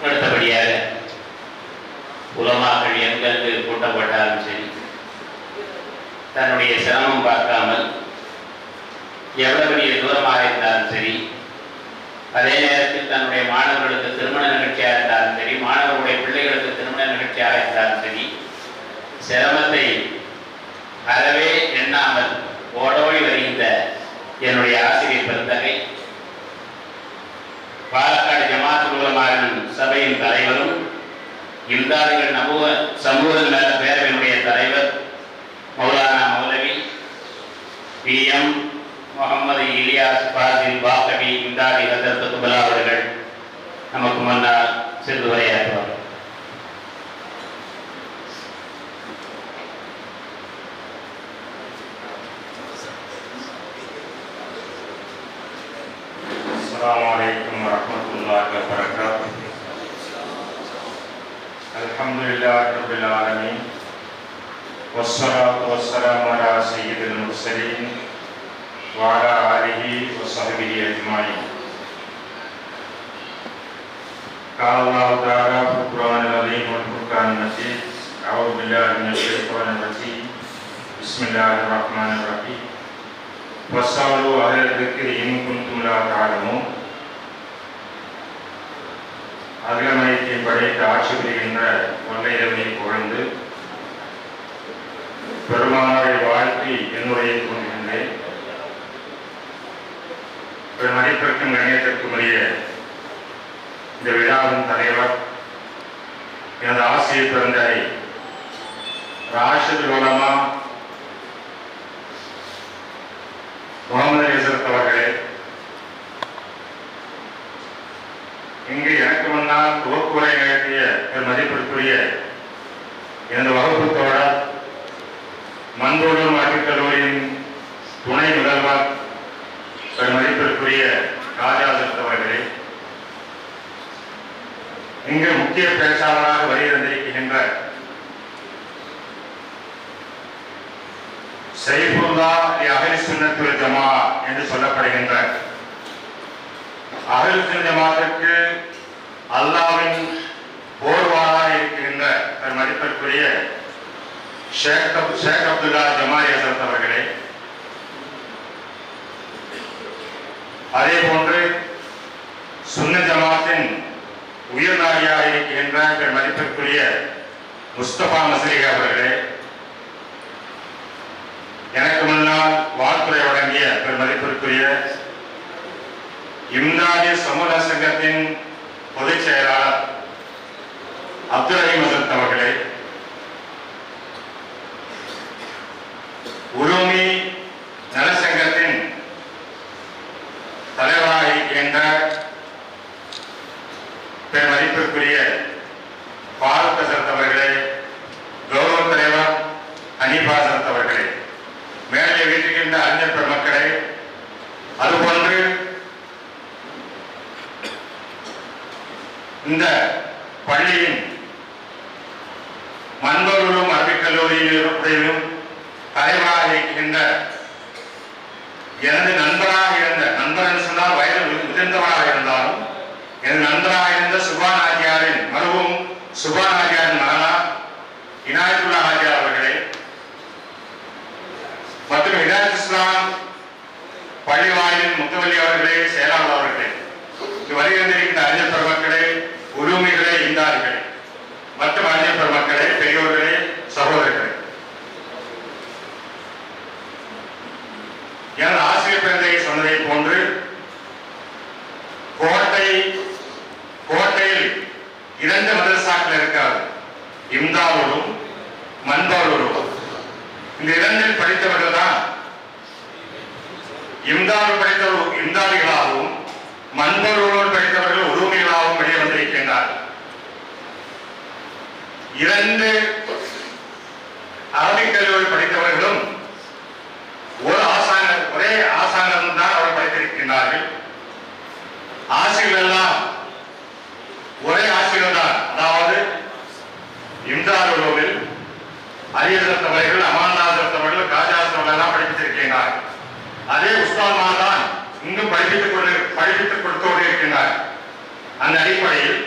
அடுத்தபடியாக உலமாக்கள் எங்களுக்கு கூட்டப்பட்டாலும் சரி தன்னுடைய சிரமம் பார்க்காமல் எவ்வளவு பெரிய தூரமாக இருந்தாலும் சரி அதே நேரத்தில் தன்னுடைய மாணவர்களுக்கு திருமண நிகழ்ச்சியாக இருந்தாலும் சரி மாணவர்களுடைய பிள்ளைகளுக்கு திருமண நிகழ்ச்சியாக இருந்தாலும் சரி சிரமத்தை அறவே எண்ணாமல் ஓடோடி வருகின்ற என்னுடைய ஆசிரியர் பெருந்தகை பாலக்காடு ஜமாத் உலமாரின் சபையின் தலைவரும் இந்தார்கள் நமுக சமூக நல பேரவையினுடைய தலைவர் மௌலானா மௌலவி பி. எம். முகமது இலியாஸ் பாசில் பாக்கவி இந்தாடி ஹசரத் குபலா அவர்கள் நமக்கு முன்னால் சிறிது உரையாற்றுவார்கள் السلام عليكم ورحمة الله وبركاته. الحمد لله رب العالمين. والصلاة والسلام على سيد المرسلين وعلى آله وصحبه أجمعين. قال الله تعالى في القرآن العظيم والفرقان المجيد أعوذ بالله من الشيطان الرجيم. بسم الله الرحمن الرحيم. واسألوا أهل الذكر إن كنتم لا تعلمون அகிலமயத்தை படைத்து ஆட்சி புரிகின்ற வல்லையவனை புகழ்ந்து பெருமானாரை வாழ்த்தி என்னுடைய தோன்றுகின்றேன் ஒரு மதிப்பிற்கும் கணியத்திற்கும் உரிய இந்த விழாவின் தலைவர் எனது ஆசிரியர் பிறந்தரை ராஷித் உலமா முகமது ஹசரத் அவர்களே இங்கு எனக்கு முன்னால் துவக்குரை நிகழ்த்திய ஒரு மதிப்பிற்குரிய எனது வகுப்பு தோழர் மண்போடும் மாற்றுக் கல்லூரியின் துணை முதல்வர் மதிப்பிற்குரிய ராஜா அவர்களே இங்கு முக்கிய பேச்சாளராக வருகின்றிருக்கின்ற சைஃபுல்லா அகலி சுன்னத்துல் ஜமா என்று சொல்லப்படுகின்ற. அகல் ஜமாத்திற்கு அல்லாவின் போர்வாளாக இருக்கின்ற மதிப்பிற்குரிய ஷேக் ஷேக் அப்துல்லா ஜமாய் அசரத் அவர்களே. அதே போன்று சுன்ன ஜமாத்தின் உயிர்நாடியாக இருக்கின்ற ஒரு மதிப்பிற்குரிய முஸ்தபா மசலிகா அவர்களே. எனக்கு முன்னால் வாழ்த்துறை வழங்கிய பெருமதிப்பிற்குரிய இம்தாதி சமூக சங்கத்தின் பொதுச் செயலாளர் அப்துல் ரஹீம் அவர்களே உருமி நலசங்கத்தின் தலைவராக இருக்கின்ற பெருமதிப்பிற்குரிய பாரத் ஹசரத் அவர்களே கௌரவ தலைவர் ஹனீஃபா ஹசரத் அவர்களே மேலே வீட்டுக்கின்ற அறிஞர் பெருமக்களே அதுபோன்று இந்த பள்ளியின் மண்பலூரும் அரபிக் கல்லூரியிலும் தலைவராக இருக்கின்ற எனது நண்பராக இருந்த நண்பர் என்று சொன்னால் வயது முதிர்ந்தவராக இருந்தாலும் எனது நண்பராக இருந்த சுபான் ஆகியாரின் மருவும் சுபான் ஆகியாரின் மகனா இனாயத்துல்லா ஆகியார் அவர்களே. மற்றும் இனாயத் இஸ்லாம் பள்ளிவாயின் முத்துவல்லி அவர்களே செயலாளர் அவர்களே. இங்கு வருகின்றிருக்கின்ற அறிஞர் பெருமக்களே செய்தார்கள். மற்ற இரண்டு அரபிக் கல்லூரி படித்தவர்களும் ஒரு ஆசானம் ஒரே ஆசானம் தான் அவர் படித்திருக்கின்றார்கள். ஆசிரியர் எல்லாம் ஒரே ஆசிரியர் தான். அதாவது இம்தாடுவில் அரியசத் அவர்கள் அமான்தாசத் அவர்கள் காஜாசத் அவர்கள் எல்லாம் படிப்பித்திருக்கின்றார் அதே உஸ்தாத்மார் தான் இன்னும் படிப்பித்துக் கொண்டு படிப்பித்துக் கொடுத்து கொண்டு இருக்கின்றார் அந்த அடிப்படையில்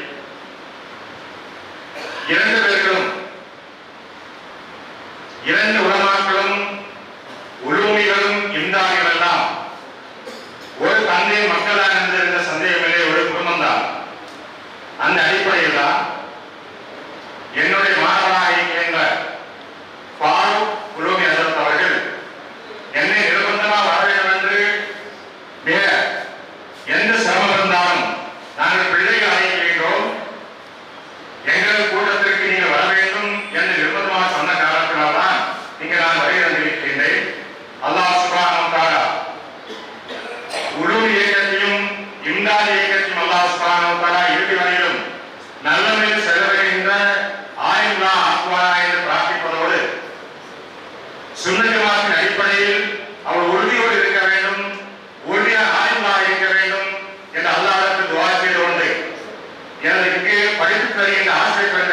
ಭಕ್ತರಿಗೆ ಆಸೆ ಕಂಡ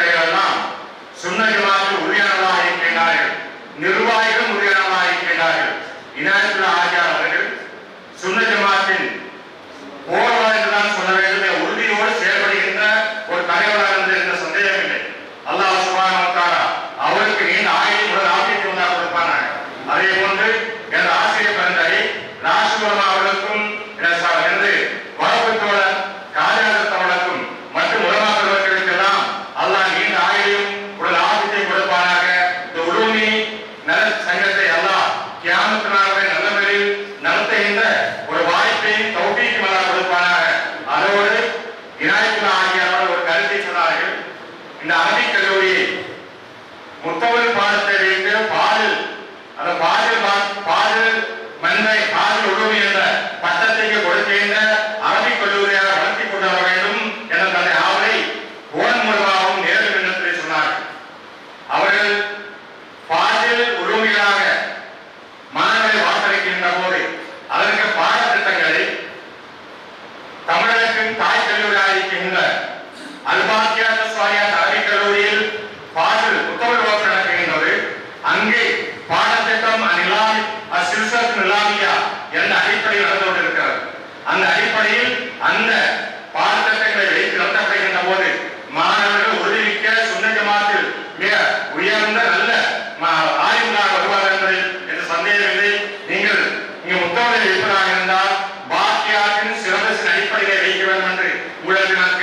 ಸುಮ್ಮನೆ அந்த அடிப்படையில் அந்த பாடத்திட்டங்களை வைத்து நடத்தப்படுகின்ற போது மாணவர்கள் உறுதிமிக்க சுண்ணஜமாத்தில் மிக உயர்ந்த நல்ல ஆய்வுகளாக வருவார் என்பதில் எந்த சந்தேகமில்லை நீங்கள் இங்கு முத்தமிழை வைப்பதாக இருந்தால் பாக்கியாற்றின் சிறந்த அடிப்படையை வைக்க வேண்டும் என்று உங்களுக்கு நான்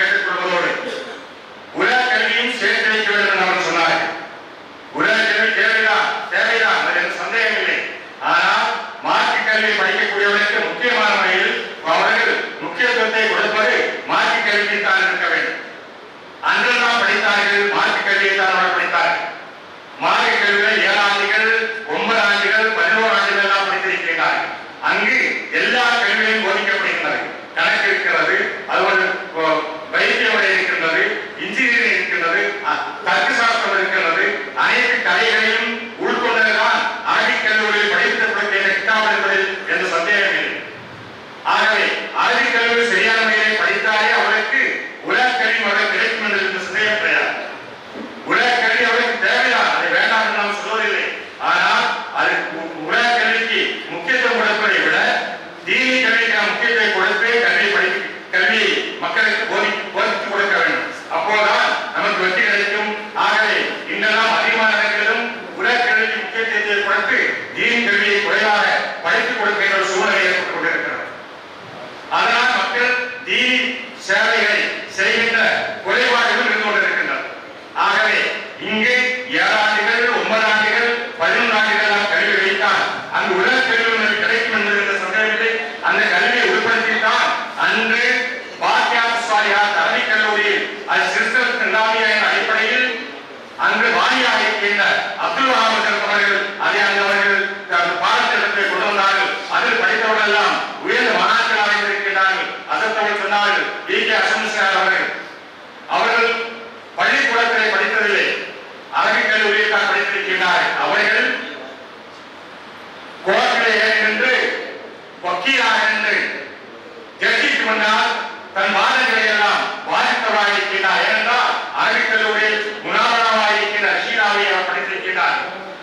அங்கு உலக தேர்வு எனக்கு கிடைக்கும் என்கிற சந்தேகத்தை அந்த கல்வியை உட்படுத்தித்தான் அன்று பாக்கியாத் சாலியாத் தலைமை கல்லூரியில் அது சிறுத்தல் கண்டாமியா என்ற அடிப்படையில் அங்கு வாணியாக இருக்கின்ற அப்துல் வஹாம் அவர்கள் அதை அங்கு அவர்கள் பாடத்திட்டத்தை கொண்டு வந்தார்கள். அதில் படித்தவர்கள் எல்லாம் உயர்ந்த மனாக்களாக இருக்கின்றார்கள். அதற்கு சொன்னார்கள் வி கே அசம்சார் அவர்கள் கோர்ட்டில் என்று வக்கீலாக என்று ஜட்ஜிக்கு தன் வாதங்களை எல்லாம் வாதித்தவாய் இருக்கிறார் ஏனென்றால் அரபிக்கல்லூரில் முனாவராவாய் இருக்கிற ஷீராவை அவர் படித்திருக்கிறார்.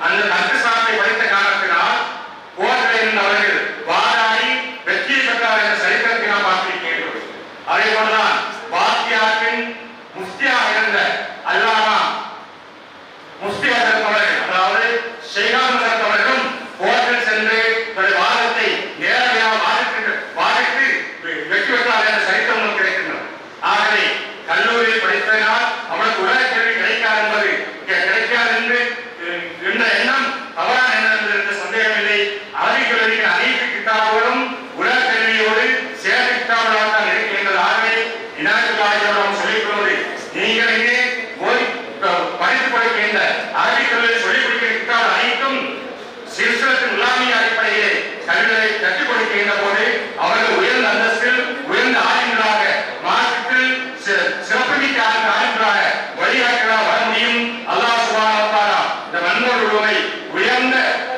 அந்த தத்துசாமி கொண்ட